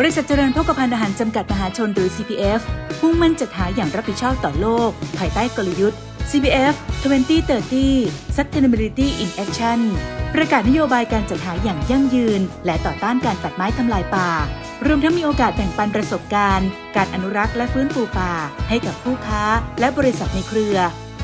บริษัทเจริญพกพันธ์อาหารจำกัดมหาชนหรือ CPF มุ่งมั่นจัดหาอย่างรับผิดชอบต่อโลก ภายใต้กลยุทธ์ CPF 2030 Sustainability in Action ประกาศนโยบายการจัดหาอย่างยั่งยืน และต่อต้านการตัดไม้ทำลายป่า รวมทั้งมีโอกาสแบ่งปันประสบการณ์ การอนุรักษ์และฟื้นฟูป่า ให้กับผู้ค้า และบริษัทในเครือ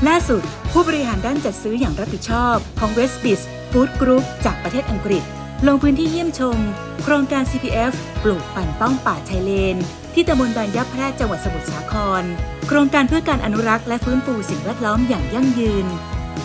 ล่าสุด ผู้บริหารด้านจัดซื้ออย่างรับผิดชอบของ Westbis Food Group จากประเทศอังกฤษ ลงพื้นที่เยี่ยมชม โครงการ CPF ปลูกปั่นป้องป่าชายเลน ที่ตำบลบางยับแพรกจังหวัดสมุทรสาคร โครงการเพื่อการอนุรักษ์และฟื้นฟูสิ่งแวดล้อมอย่างยั่งยืน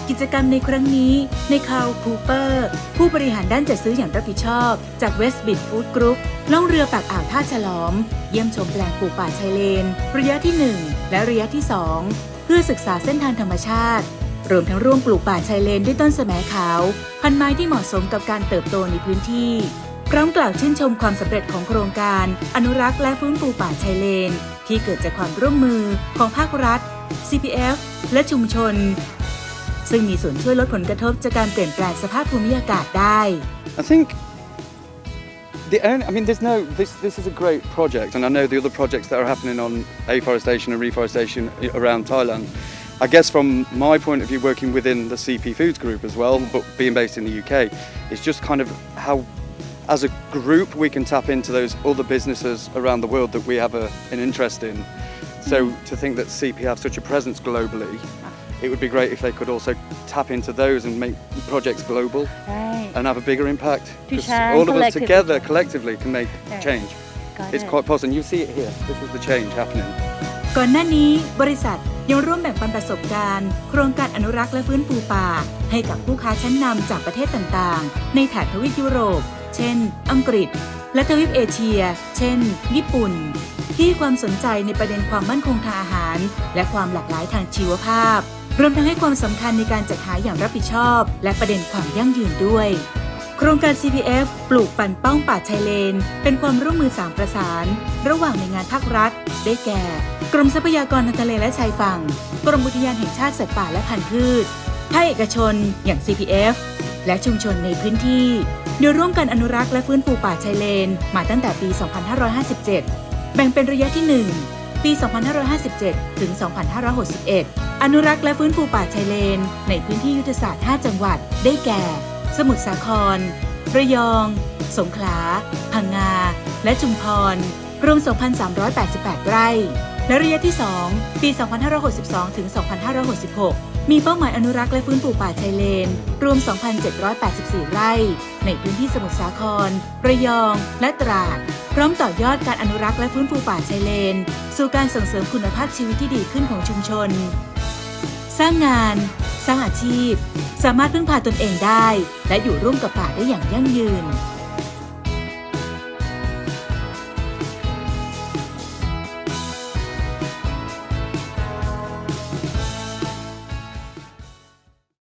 กิจกรรมในครั้งนี้ในคาวคูเปอร์ ผู้บริหารด้านจัดซื้ออย่างรับผิดชอบ จาก West b i t Food Group ล่องเรือปากอ่าวท่าฉลอม เยี่ยมชมแปลงปลูกป่าชายเลน ระยะที่ 1 และระยะที่ 2 เพื่อศึกษาเส้นทางธรรมชาติ รวมทั้งร่วมปลูกป่าชายเลนด้วยต้นแหมขาว พันไม้ที่เหมาะสมกับการเติบโตในพื้นที่ พร้อมกล่าวชื่นชมความสำเร็จของโครงการ อนุรักษ์และฟื้นฟูป่าชายเลน ที่เกิดจากความร่วมมือของภาครัฐ CPF และชุมชน ซึ่งมีส่วนช่วยลดผลกระทบจากการเปลี่ยนแปลงสภาพภูมิอากาศได้ I think the only, I mean, there's no, this, this is a great project, and I know the other projects that are happening on afforestation and reforestation around Thailand. I guess from my point of view, working within the CP Foods group as well, but being based in the UK, it's just kind of how, as a group, we can tap into those other businesses around the world that we have a, an interest in. So mm. to think that CP have such a presence globally, ah. it would be great if they could also tap into those and make projects global Right. and have a bigger impact. Because all of us together, collectively, can make change. Got It's it. quite possible. And you see it here. This is the change happening. ก่อนหน้านี้บริษัทยังร่วมแบ่งปันประสบการณ์ โครงการอนุรักษ์และฟื้นฟูป่า ให้กับผู้ค้าชั้นนำจากประเทศต่างๆ ในแถบทวีปยุโรป เช่น อังกฤษ และทวีปเอเชีย เช่น ญี่ปุ่น ที่ความสนใจในประเด็นความมั่นคงทางอาหาร และความหลากหลายทางชีวภาพ รวมทั้งให้ความสำคัญในการจัดหาอย่างรับผิดชอบ และประเด็นความยั่งยืนด้วย โครงการ CPF ปลูกปั่นป้องป่าชายเลน เป็นความร่วมมือสามประสาน ระหว่างหน่วยงานภาครัฐ ได้แก่ กรมทรัพยากรทางทะเลและชายฝั่ง กรมอุทยานแห่งชาติสัตว์ป่าและพันธุ์พืชภาคเอกชน อย่าง CPF และชุมชนในพื้นที่ โดยร่วมกันอนุรักษ์และฟื้นฟูป่าชายเลน มาตั้งแต่ปี 2557 แบ่งเป็นระยะที่ 1 ปี 2557 ถึง 2561 อนุรักษ์และฟื้นฟูป่าชายเลน ในพื้นที่ยุทธศาสตร์ 5 จังหวัด ได้แก่ สมุทรสาคร ระยอง สงขลา พังงา และจุมพร รวม 2,388 ไร่ และระยะที่ 2 ปี 2562 ถึง 2566 มีเป้าหมายอนุรักษ์และฟื้นฟูป่าชายเลน รวม 2,784 ไร่ ในพื้นที่สมุทรสาคร ระยอง และตราด พร้อมต่อยอดการอนุรักษ์และฟื้นฟูป่าชายเลน สู่การส่งเสริมคุณภาพชีวิตที่ดีขึ้นของชุมชน สร้างงาน สร้างอาชีพ สามารถพึ่งพาตนเองได้ และอยู่ร่วมกับป่าได้อย่างยั่งยืน